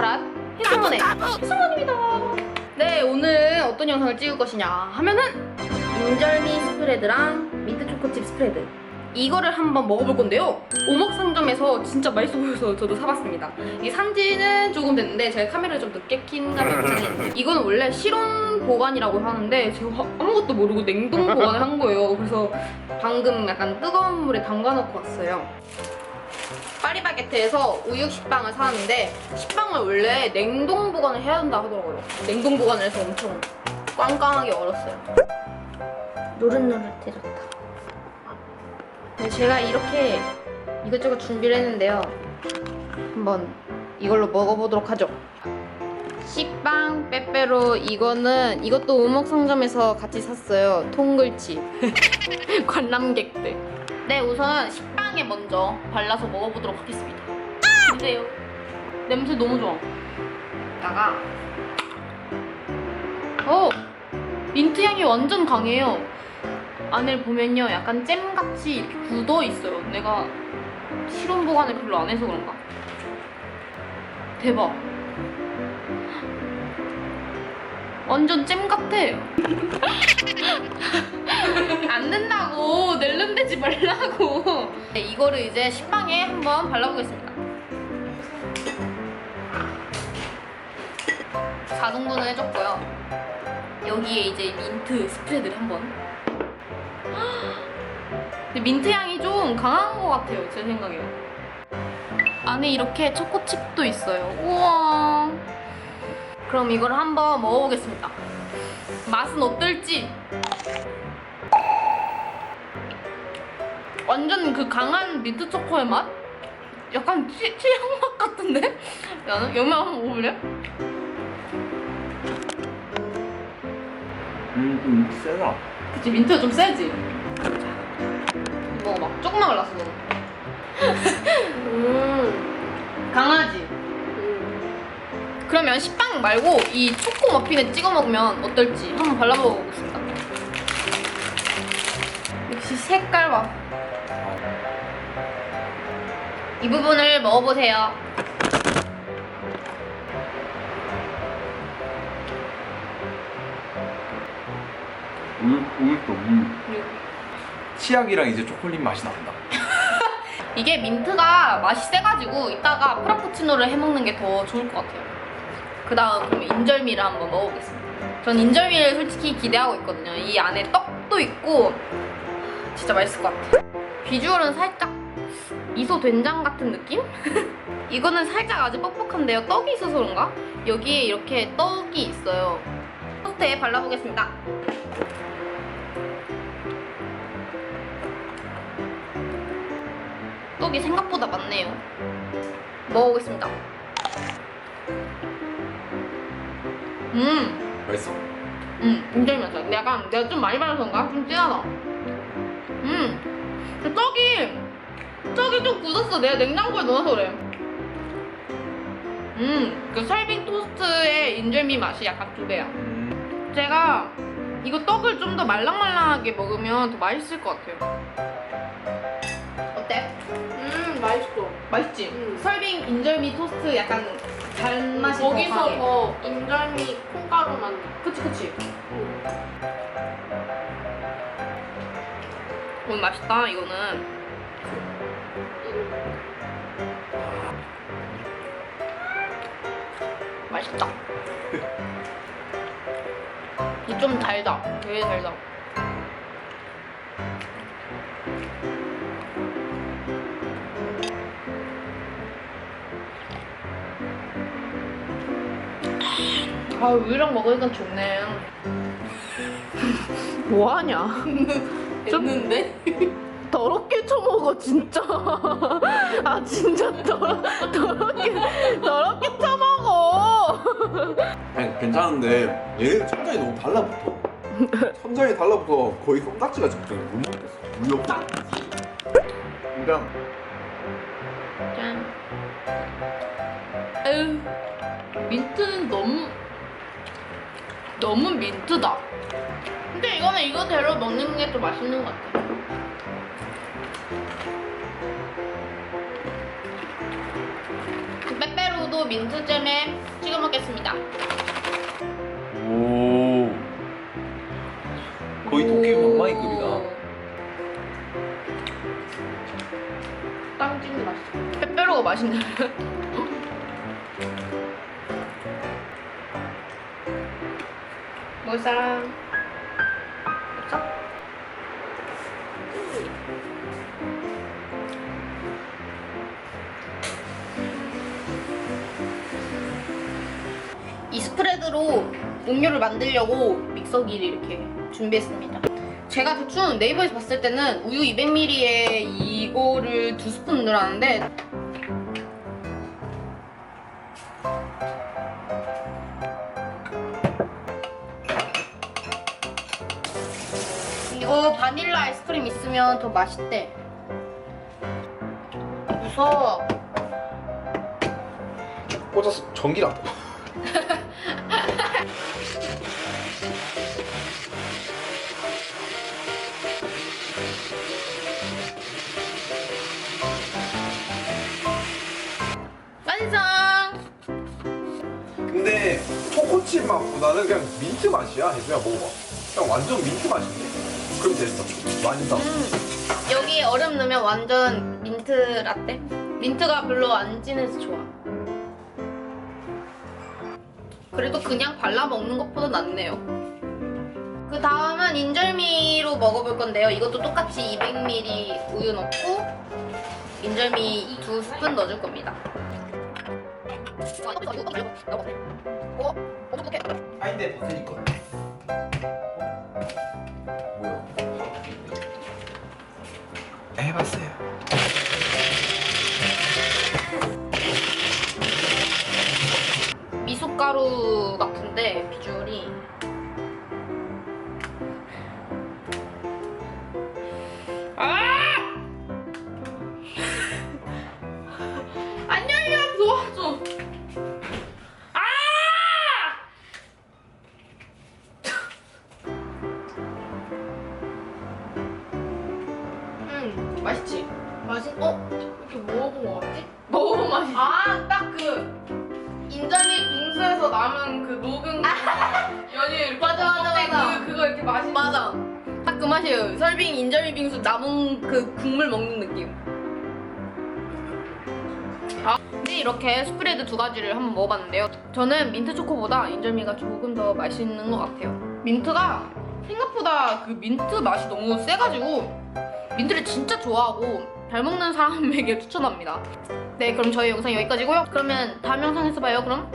카라 해수문의 해수문입니다. 네 오늘 어떤 영상을 찍을 것이냐 하면은 인절미 스프레드랑 민트 초코칩 스프레드 이거를 한번 먹어볼 건데요. 오목 상점에서 진짜 맛있어 보여서 저도 사봤습니다. 이 산지는 조금 됐는데 제가 카메라를 좀 늦게 킨 감이. 이거는 원래 실온 보관이라고 하는데 제가 아무것도 모르고 냉동 보관을 한 거예요. 그래서 방금 약간 뜨거운 물에 담가 놓고 왔어요. 파리바게트에서 우육 식빵을 사왔는데 식빵을 원래 냉동 보관을 해야 한다 하더라고요. 냉동 보관을 해서 엄청 꽝꽝하게 얼었어요. 노릇노릇해졌다. 네, 제가 이렇게 이것저것 준비를 했는데요. 한번 이걸로 먹어보도록 하죠. 식빵 빼빼로 이거는 이것도 우목상점에서 같이 샀어요. 통글치 관람객들. 네 우선 식빵에 먼저 발라서 먹어보도록 하겠습니다. 보세요. 냄새 너무 좋아. 다가 오 민트 향이 완전 강해요. 안을 보면요 약간 잼같이 이렇게 굳어 있어요. 내가 실온 보관을 별로 안 해서 그런가? 대박. 완전 잼 같아. 안 된다고 낼름 대지 말라고. 네, 이거를 이제 식빵에 한번 발라보겠습니다. 4등분을 해줬고요. 여기에 이제 민트 스프레드를 한번. 근데 민트 향이 좀 강한 것 같아요, 제 생각에요. 안에 이렇게 초코칩도 있어요. 우와. 그럼 이걸 한번 먹어보겠습니다. 맛은 어떨지. 완전 그 강한 민트 초코의 맛? 약간 치, 치약 맛 같은데? 나는 영면 한번 먹어볼래? 음, 좀 세다. 그치 민트가 좀 세지? 자, 먹어봐. 조금만 너는. 음. 강하지? 음. 그러면 식빵 말고 이 초코 머핀에 찍어 먹으면 어떨지 한번 발라보겠습니다. 역시 색깔 봐. 이 부분을 먹어보세요. 음, 우유도 음. 치약이랑 이제 초콜릿 맛이 난다. 이게 민트가 맛이 세가지고 이따가 프라푸치노를 해먹는 게 더 좋을 것 같아요. 그 다음 인절미를 한번 먹어보겠습니다. 전 인절미를 솔직히 기대하고 있거든요. 이 안에 떡도 있고 진짜 맛있을 것 같아요. 비주얼은 살짝 미소 된장 같은 느낌? 이거는 살짝 아직 뻑뻑한데요. 떡이 있어서 그런가? 여기에 이렇게 떡이 있어요. 토스트에 발라보겠습니다. 떡이 생각보다 많네요. 먹어보겠습니다. 음, 맛있어? 음, 굉장히 맛있어. 근데 약간 내가 좀 많이 발라서인가? 좀 진하다. 음, 그 떡이, 떡이 좀 굳었어. 내가 냉장고에 넣어서 그래. 음, 그 설빙 토스트의 인절미 맛이 약간 두 배야. 음, 제가 이거 떡을 좀 더 말랑말랑하게 먹으면 더 맛있을 것 같아요. 어때? 음, 맛있어. 맛있지? 음. 설빙 인절미 토스트 약간 단맛이 거기서 더 강해. 더 인절미 콩가루 맛 나. 그치 그치 음. 오늘 맛있다 이거는 맛있다 이좀 달다 되게 달다 아 우유랑 먹으니까 좋네 뭐하냐 됐는데? 더럽게 처먹어 진짜 아 진짜 더러, 더럽게 더럽게 처먹어 아니 괜찮은데 얘 천장이 너무 달라붙어. 천장이 달라붙어 거의 껌딱지가 적당해. 못 먹겠어. 우유 없다. 그러니까 짠 에휴 민트는 너무 너무 민트다 근데 이거는 이거대로 먹는 게좀 맛있는 것 같아 빼빼로도 바로 민트잼에 찍어 먹겠습니다. 오. 거의 도끼 방망이급이다. 땅 찐게 맛있어. 빼빼로가 맛있네. 사람 없어? 이 스프레드로 음료를 만들려고 믹서기를 이렇게 준비했습니다. 제가 대충 네이버에서 봤을 때는 우유 200ml에 이거를 두 스푼 넣으라는데 이거 바닐라 아이스크림 있으면 더 맛있대. 무서워. 꽂아서 전기랑. 완성! 근데 초코칩 맛보다는 그냥 민트 맛이야. 혜수야 먹어봐. 그냥 완전 민트 맛인데. 그럼 됐어. 음, 여기 얼음 넣으면 완전 민트 라떼? 민트가 별로 안 진해서 좋아. 그래도 그냥 발라 먹는 것보다 낫네요. 그 다음은 인절미로 먹어볼 건데요. 이것도 똑같이 200ml 우유 넣고 인절미 두 스푼 넣어줄 겁니다. 어? 아닌데 버튼이 거. 해봤어요. 미숫가루 같은데 비주 맛있지? 맛있, 어? 이렇게 먹어본 거 같지? 먹어본 맛이 아, 딱 그 인절미 빙수에서 남은 그 녹은 연유 이렇게 맞아, 맞아, 맞아. 그, 그거 이렇게 맛있는 맞아. 딱 그 맛이에요. 설빙 인절미 빙수 남은 그 국물 먹는 느낌. 아, 네, 이렇게 스프레드 두 가지를 한번 먹어봤는데요. 저는 민트 초코보다 인절미가 조금 더 맛있는 것 같아요. 민트가 생각보다 그 민트 맛이 너무 세가지고 민트를 진짜 좋아하고 잘 먹는 사람에게 추천합니다. 네, 그럼 저희 영상 여기까지고요. 그러면 다음 영상에서 봐요. 그럼!